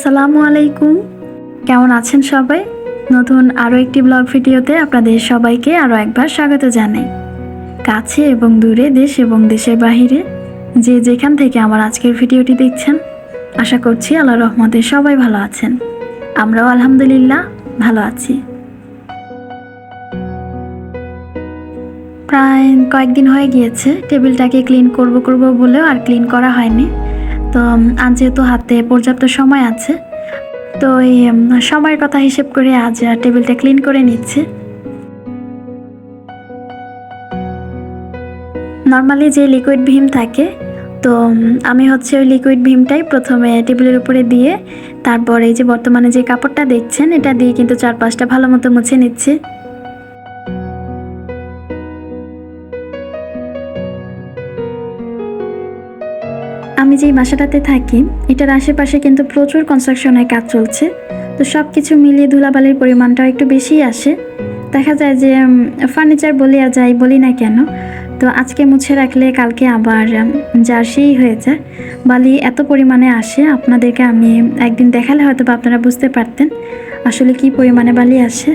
আসসালামু আলাইকুম। কেমন আছেন সবাই? নতুন আরও একটি ব্লগ ভিডিওতে আপনাদের সবাইকে আরও একবার স্বাগত জানাই। কাছে এবং দূরে, দেশ এবং দেশের বাহিরে, যে যেখান থেকে আমার আজকের ভিডিওটি দেখছেন, আশা করছি আল্লাহ রহমতে সবাই ভালো আছেন। আমরাও আলহামদুলিল্লাহ ভালো আছি। প্রায় কয়েকদিন হয়ে গিয়েছে, টেবিলটাকে ক্লিন করব করব বলেও আর ক্লিন করা হয়নি। তো আজ যেহেতু হাতে পর্যাপ্ত সময় আছে, তো এই সময়ের কথা হিসেব করে আজ টেবিলটা ক্লিন করে নিচ্ছি। নর্মালি যে লিকুইড ভীম থাকে, তো আমি হচ্ছে ওই লিকুইড ভীমটাই প্রথমে টেবিলের উপরে দিয়ে, তারপর এই যে বর্তমানে যে কাপড়টা দেখছেন, এটা দিয়ে কিন্তু চারপাশটা ভালো মতো মুছে নিচ্ছি। আমি যেই বাসাটাতে থাকি, এটার আশেপাশে কিন্তু প্রচুর কনস্ট্রাকশনের কাজ চলছে। তো সব কিছু মিলিয়ে ধুলাবালির পরিমাণটাও একটু বেশিই আসে। দেখা যায় যে ফার্নিচার বলি আর যাই বলি না কেন, তো আজকে মুছে রাখলে কালকে আবার জার্সিই হয়ে যায়। বালি এত পরিমাণে আসে, আপনাদেরকে আমি একদিন দেখালে হয়তো বা আপনারা বুঝতে পারতেন আসলে কি পরিমাণে বালি আসে।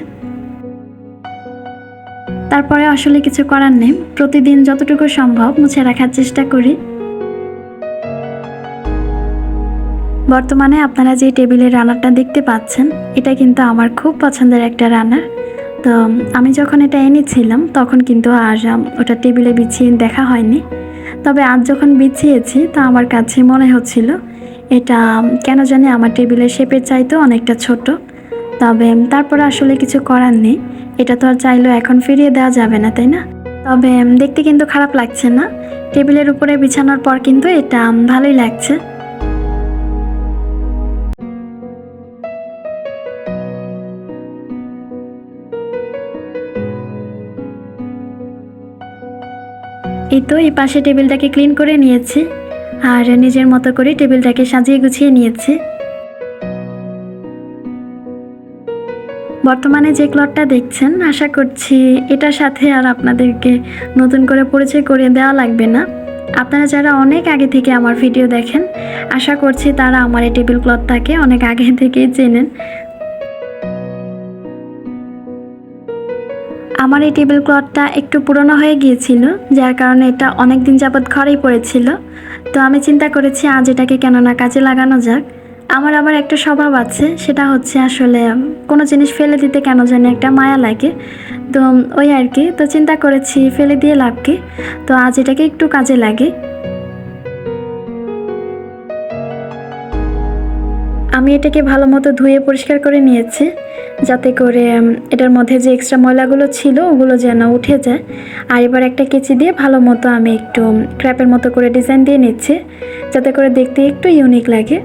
তারপরে আসলে কিছু করার নেই। প্রতিদিন যতটুকু সম্ভব মুছে রাখার চেষ্টা করি। বর্তমানে আপনারা যে টেবিলের রান্নারটা দেখতে পাচ্ছেন, এটা কিন্তু আমার খুব পছন্দের একটা রান্নার তো, আমি যখন এটা এনেছিলাম, তখন কিন্তু আর ওটা টেবিলে বিছিয়ে দেখা হয়নি। তবে আজ যখন বিছিয়েছি, তা আমার কাছে মনে হচ্ছিল, এটা কেন জানি আমার টেবিলের শেপের চাইতেও অনেকটা ছোট। তবে, তারপরে আসলে কিছু করার নেই। এটা তো আর চাইলেও এখন ফিরিয়ে দেওয়া যাবে না, তাই না? তবে, দেখতে কিন্তু খারাপ লাগছে না। টেবিলের উপরে বিছানোর পর কিন্তু এটা ভালোই লাগছে। এই তো, এই পাশে টেবিলটাকে ক্লিন করে নিয়েছি। আর নিজের মতো করে টেবিলটাকে সাজিয়ে গুছিয়ে নিয়েছি। বর্তমানে যে ক্লটটা দেখছেন, আশা করছি এটার সাথে আর আপনাদেরকে নতুন করে পরিচয় করে দেওয়া লাগবে না। আপনারা যারা অনেক আগে থেকে আমার ভিডিও দেখেন, আশা করছি তারা আমার এই টেবিল ক্লথটাকে অনেক আগে থেকেই চেনেন। আমার এই টেবিল ক্লথটা একটু পুরনো হয়ে গিয়েছিল, যার কারণে এটা অনেক দিন যাবৎ ঘরেই পড়েছিল। তো আমি চিন্তা করেছি আজ এটাকে কেন না কাজে লাগানো যাক। আমার আবার একটা স্বভাব আছে, সেটা হচ্ছে আসলে কোনো জিনিস ফেলে দিতে কেন জানি একটা মায়া লাগে। তো ওই আর কি, তো চিন্তা করেছি ফেলে দিয়ে লাভ কি? তো আজ এটাকে একটু কাজে লাগে। আমি এটাকে ভালো মতো ধুয়ে পরিষ্কার করে নিয়েছি। যাতে করে এটার মধ্যে যে এক্সট্রা ময়লাগুলো ছিল, ওগুলো যেন উঠে যায়। আর এবার একটা কেচি দিয়ে ভালো মতো আমি একটু ক্র্যাপের মতো করে ডিজাইন দিয়ে নিচ্ছি, যাতে করে দেখতে একটু ইউনিক লাগে।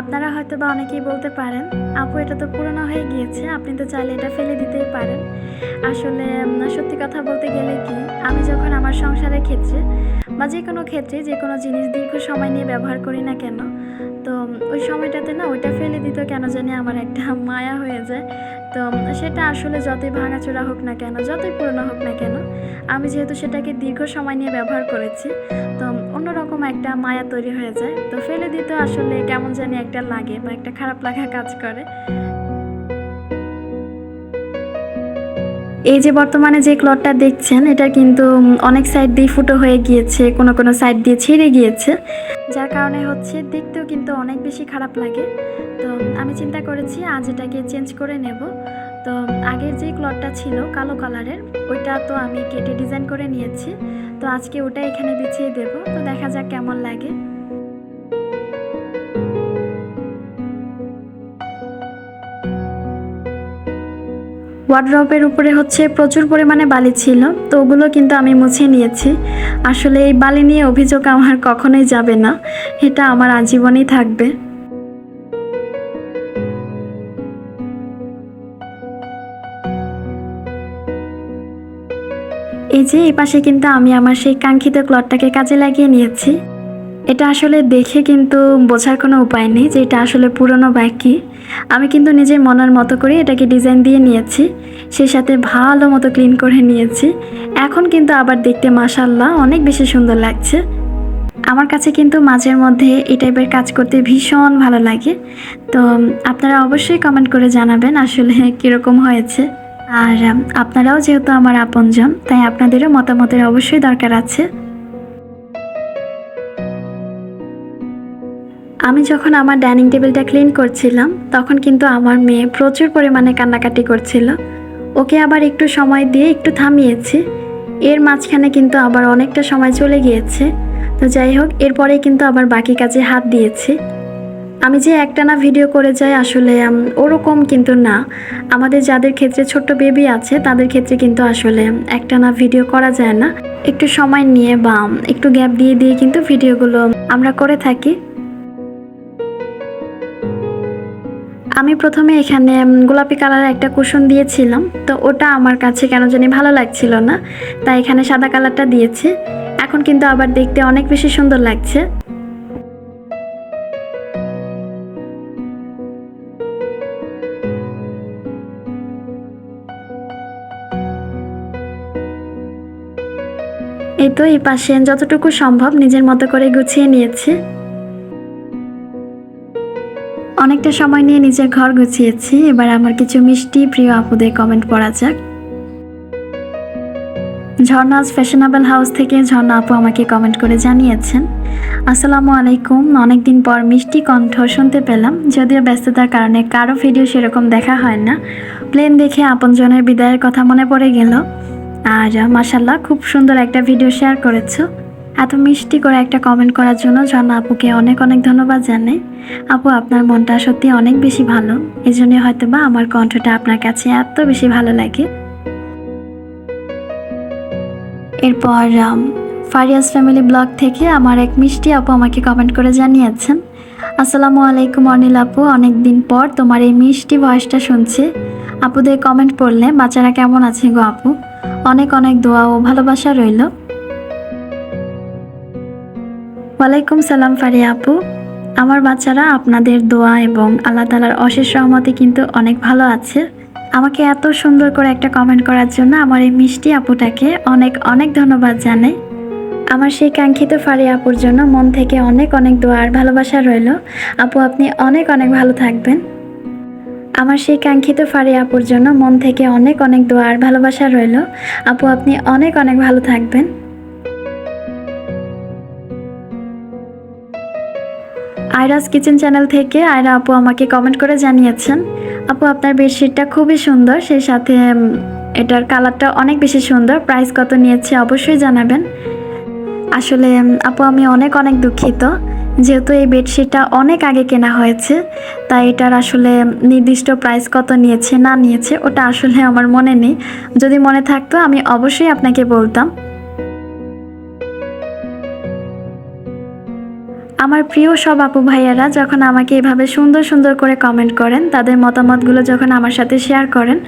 আপনারা হয়তো বা অনেকেই বলতে পারেন, আপু, এটা তো পুরনো হয়ে গিয়েছে, আপনি তো চাইলে এটা ফেলে দিতেই পারেন। আসলে সত্যি কথা বলতে গেলে কি, আমি যখন আমার সংসারের ক্ষেত্রে বা যে কোনো ক্ষেত্রে যে কোনো জিনিস দীর্ঘ সময় নিয়ে ব্যবহার করি না কেন, তো ওই সময়টাতে না ওইটা ফেলে দিত কেন জানি আমার একটা মায়া হয়ে যায়। তো সেটা আসলে যতই ভাঙাচোরা হোক না কেন, যতই পুরনো হোক না কেন, আমি যেহেতু সেটাকে দীর্ঘ সময় নিয়ে ব্যবহার করেছি, তো অন্যরকম একটা মায়া তৈরি হয়ে যায়। তো ফেলে দিতে আসলে কেমন জানি একটা লাগে বা একটা খারাপ লাগা কাজ করে। এই যে বর্তমানে যে ক্লথটা দেখছেন, এটা কিন্তু অনেক সাইড দিয়ে ফুটো হয়ে গিয়েছে, কোনো কোনো সাইড দিয়ে ছিঁড়ে গিয়েছে। যার কারণে হচ্ছে দেখতেও কিন্তু অনেক বেশি খারাপ লাগে। তো আমি চিন্তা করেছি আজ এটাকে চেঞ্জ করে নেব। তো আগের যে ক্লথটা ছিল কালো কালারের, ওইটা তো আমি কেটে ডিজাইন করে নিয়েছি। তো আজকে ওটা এখানে বিছিয়ে দেব। তো দেখা যাক কেমন লাগে। ওয়ার্ড্রপের উপরে হচ্ছে প্রচুর পরিমাণে বালি ছিল, তো ওগুলো কিন্তু আমি মুছে নিয়েছি। আসলে এই বালি নিয়ে অভিযোগ আমার কখনোই যাবে না, এটা আমার আজীবনই থাকবে। এই যে এই পাশে কিন্তু আমি আমার সেই কাঙ্ক্ষিত ক্লথটাকে কাজে লাগিয়ে নিয়েছি। এটা আসলে দেখে কিন্তু বোঝার কোনো উপায় নেই যে এটা আসলে পুরনো ব্যাগ কি আমি কিন্তু নিজের মনের মতো করে এটাকে ডিজাইন দিয়ে নিয়েছি সেই সাথে ভালো মতো ক্লিন করে নিয়েছি। এখন কিন্তু আবার দেখতে মাসাল্লাহ অনেক বেশি সুন্দর লাগছে। আমার কাছে কিন্তু মাঝের মধ্যে এই টাইপের কাজ করতে ভীষণ ভালো লাগে। তো আপনারা অবশ্যই কমেন্ট করে জানাবেন আসলে কীরকম হয়েছে। আর আপনারাও যেহেতু আমার আপনজন, তাই আপনাদেরও মতামতের অবশ্যই দরকার আছে। আমি যখন আমার ডাইনিং টেবিলটা ক্লিন করছিলাম, তখন কিন্তু আমার মেয়ে প্রচুর পরিমাণে কান্নাকাটি করছিল। ওকে আবার একটু সময় দিয়ে একটু থামিয়েছি। এর মাঝখানে কিন্তু আবার অনেকটা সময় চলে গিয়েছে। তো যাই হোক এরপরে কিন্তু আবার বাকি কাজে হাত দিয়েছি। আমি যে একটানা ভিডিও করে যাই আসলে ওরকম কিন্তু না। আমাদের যাদের ক্ষেত্রে ছোট্ট বেবি আছে, তাদের ক্ষেত্রে কিন্তু আসলে একটানা ভিডিও করা যায় না। একটু সময় নিয়ে বা একটু গ্যাপ দিয়ে দিয়ে কিন্তু ভিডিওগুলো আমরা করে থাকি। আমি প্রথমে এখানে গোলাপি কালারের একটা কুশন দিয়েছিলাম। তো ওটা আমার কাছে কেন জানি ভালো লাগছিল না। তাই এখানে সাদা কালারটা দিয়েছি। এখন কিন্তু আবার দেখতে অনেক বেশি সুন্দর লাগছে। এই তো এই পাশে যতটুকু সম্ভব নিজের মতো করে গুছিয়ে নিয়েছি। অনেকটা সময় নিয়ে নিজের ঘর গুছিয়েছি। এবার আমার কিছু মিষ্টি প্রিয় আপুদের কমেন্ট পড়া যাক। ঝর্ণাজ ফ্যাশনেবল হাউস থেকে ঝর্ণা আপু আমাকে কমেন্ট করে জানিয়েছেন, আসসালামু আলাইকুম। অনেকদিন পর মিষ্টি কণ্ঠ শুনতে পেলাম। যদিও ব্যস্ততার কারণে কারও ভিডিও সেরকম দেখা হয় না। প্লেন দেখে আপনজনের বিদায়ের কথা মনে পড়ে গেল। আর মাসাল্লাহ খুব সুন্দর একটা ভিডিও শেয়ার করেছ। এত মিষ্টি করে একটা কমেন্ট করার জন্য ঝর্ণা আপুকে অনেক অনেক ধন্যবাদ জানাই। আপু, আপনার মনটা সত্যি অনেক বেশি ভালো। এই জন্যই হয়তো বা আমার কণ্ঠটা আপনার কাছে এত বেশি ভালো লাগে। এরপর ফারিয়াস ফ্যামিলি ব্লগ থেকে আমার এক মিষ্টি আপু আমাকে কমেন্ট করে জানিয়েছেন, আসসালামু আলাইকুম অনিল আপু অনেক দিন পর তোমার এই মিষ্টি ভয়েসটা শুনছি। আপুদের কমেন্ট পড়লে বাচ্চারা কেমন আছে গো আপু? অনেক অনেক দোয়া ও ভালোবাসা রইল। ওয়ালাইকুম সালাম ফারিয়া আপু। আমার বাচ্চারা আপনাদের দোয়া এবং আল্লাহ তালার অশেষ রহমতে কিন্তু অনেক ভালো আছে। আমাকে এত সুন্দর করে একটা কমেন্ট করার জন্য আমার এই মিষ্টি আপুটাকে অনেক অনেক ধন্যবাদ জানাই। আমার সেই কাঙ্ক্ষিত ফারিয়া আপুর জন্য মন থেকে অনেক অনেক দোয়া আর ভালোবাসা রইল। আপু, আপনি অনেক অনেক ভালো থাকবেন। আমার সেই কাঙ্ক্ষিত ফারিয়া আপুর জন্য মন থেকে অনেক অনেক দোয়া আর ভালোবাসা রইল। আপু, আপনি অনেক অনেক ভালো থাকবেন। আয়রাস কিচেন চ্যানেল থেকে আয়রা আপু আমাকে কমেন্ট করে জানিয়েছেন, আপু, আপনার বেডশিটটা খুবই সুন্দর, সেই সাথে এটার কালারটা অনেক বেশি সুন্দর প্রাইস কত নিয়েছে অবশ্যই জানাবেন। আসলে আপু, আমি অনেক অনেক দুঃখিত, যেহেতু এই বেডশিটটা অনেক আগে কেনা হয়েছে, তাই এটার আসলে নির্দিষ্ট প্রাইস কত নিয়েছে, না নিয়েছে, ওটা আসলে আমার মনে নেই। যদি মনে থাকতো, আমি অবশ্যই আপনাকে বলতাম। আমার প্রিয় সব আপু ভাইয়ারা যখন আমাকে এভাবে সুন্দর সুন্দর করে কমেন্ট করেন, তাদের মতামতগুলো যখন আমার সাথে শেয়ার করেন,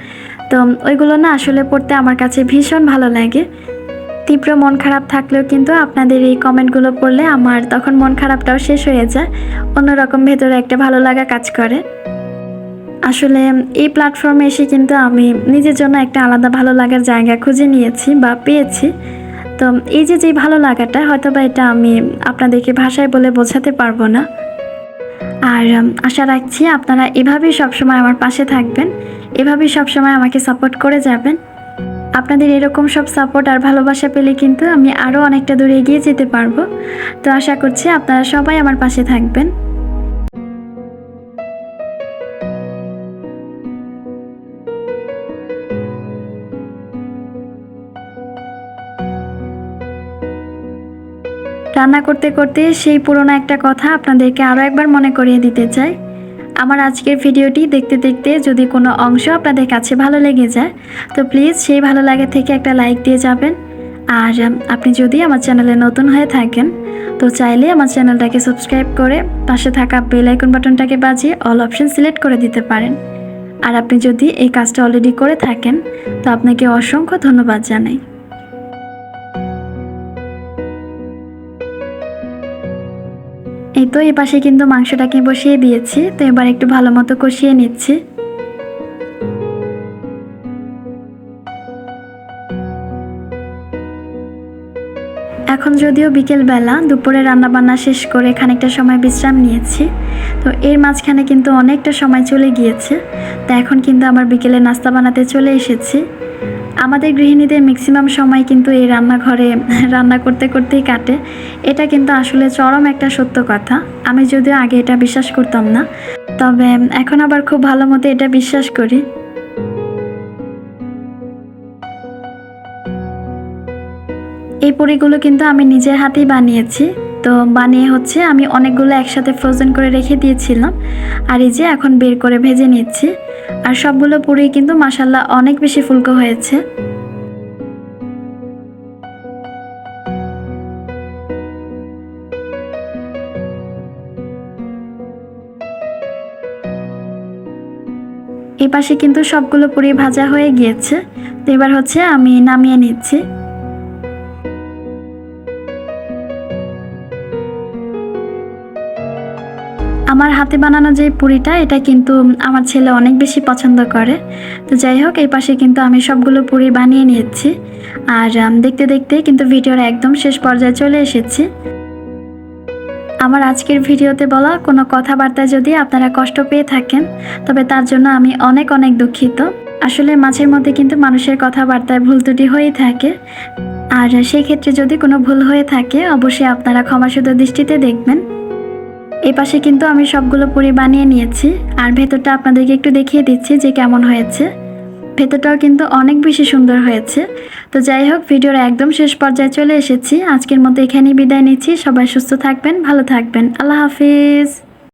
তো ওইগুলো না আসলে পড়তে আমার কাছে ভীষণ ভালো লাগে। তীব্র মন খারাপ থাকলেও কিন্তু আপনাদের এই কমেন্টগুলো পড়লে আমার তখন মন খারাপটাও শেষ হয়ে যায়, অন্যরকম ভেতরে একটা ভালো লাগা কাজ করে। আসলে এই প্ল্যাটফর্মে এসে কিন্তু আমি নিজের জন্য একটা আলাদা ভালো লাগার জায়গা খুঁজে নিয়েছি বা পেয়েছি। তো এই যে যে ভালো লাগাটা হয়তো বা এটা আমি আপনাদেরকে ভাষায় বলে বোঝাতে পারব না। আর আশা রাখছি আপনারা এভাবেই সবসময় আমার পাশে থাকবেন, এভাবেই সবসময় আমাকে সাপোর্ট করে যাবেন। আপনাদের এরকম সব সাপোর্ট আর ভালোবাসা পেলে কিন্তু আমি আরও অনেকটা দূরে এগিয়ে যেতে পারব। তো আশা করছি আপনারা সবাই আমার পাশে থাকবেন। রান্না করতে করতে সেই পুরনো একটা কথা আপনাদেরকে আরও একবার মনে করিয়ে দিতে চাই। আমার আজকের ভিডিওটি দেখতে দেখতে যদি কোনো অংশ আপনাদের কাছে ভালো লেগে যায়, তো প্লিজ সেই ভালো লাগে থেকে একটা লাইক দিয়ে যাবেন। আর আপনি যদি আমার চ্যানেলে নতুন হয়ে থাকেন, তো চাইলে আমার চ্যানেলটাকে সাবস্ক্রাইব করে পাশে থাকা বেল আইকন বাটনটাকে বাজিয়ে অল অপশন সিলেক্ট করে দিতে পারেন। আর আপনি যদি এই কাজটা অলরেডি করে থাকেন, তো আপনাকে অসংখ্য ধন্যবাদ জানাই। এই তো এই পাশে কিন্তু মাংসটাকে বসিয়ে দিয়েছি, তো এবার একটু ভালো মতো কষিয়ে নিচ্ছি। এখন যদিও বিকেলবেলা দুপুরে রান্নাবান্না শেষ করে খানিকটা সময় বিশ্রাম নিয়েছি, তো এর মাঝখানে কিন্তু অনেকটা সময় চলে গিয়েছে, তো এখন কিন্তু আমার বিকেলে নাস্তা বানাতে চলে এসেছি। আমাদের গৃহিণীদের ম্যাক্সিমাম সময় কিন্তু এই রান্নাঘরে রান্না করতে করতেই কাটে। এটা কিন্তু আসলে চরম একটা সত্য কথা। আমি যদিও আগে এটা বিশ্বাস করতাম না। তবে এখন আবার খুব ভালো মতো এটা বিশ্বাস করি। এই পুরিগুলো কিন্তু আমি নিজের হাতেই বানিয়েছি। তো বানিয়ে হচ্ছে আমি অনেকগুলো একসাথে ফ্রোজেন করে রেখে দিয়েছিলাম। আর এই যে এখন বের করে ভেজে নিচ্ছি। আর সবগুলো পুরি কিন্তু মাসাল্লাহ অনেক বেশি ফুলকো হয়েছে। এই পাশে কিন্তু সবগুলো পুরি ভাজা হয়ে গিয়েছে। তো এবার হচ্ছে আমি নামিয়ে নিচ্ছি। আমার হাতে বানানো যে পুরিটা, এটা কিন্তু আমার ছেলে অনেক বেশি পছন্দ করে। তো যাই হোক, এই পাশে কিন্তু আমি সবগুলো পুরি বানিয়ে নিয়েছি। আর দেখতে দেখতে কিন্তু ভিডিওর একদম শেষ পর্যায়ে চলে এসেছি। আমার আজকের ভিডিওতে বলা কোনো কথাবার্তায় যদি আপনারা কষ্ট পেয়ে থাকেন, তবে তার জন্য আমি অনেক অনেক দুঃখিত। আসলে মাঝের মধ্যে কিন্তু মানুষের কথাবার্তায় ভুল ত্রুটি হয়েই থাকে। আর সেই ক্ষেত্রে যদি কোনো ভুল হয়ে থাকে, অবশ্যই আপনারা ক্ষমাসুদ দৃষ্টিতে দেখবেন। এই পাশে কিন্তু আমি সবগুলো পুরি বানিয়ে নিয়েছি, আর ভেতরটা আপনাদেরকে একটু দেখিয়ে দিচ্ছি যে কেমন হয়েছে। ভেতরটাও কিন্তু অনেক বেশি সুন্দর হয়েছে। তো যাই হোক, ভিডিওর একদম শেষ পর্যায়ে চলে এসেছি। আজকের মতো এখানেই বিদায় নিচ্ছি। সবাই সুস্থ থাকবেন, ভালো থাকবেন। আল্লাহ হাফিজ।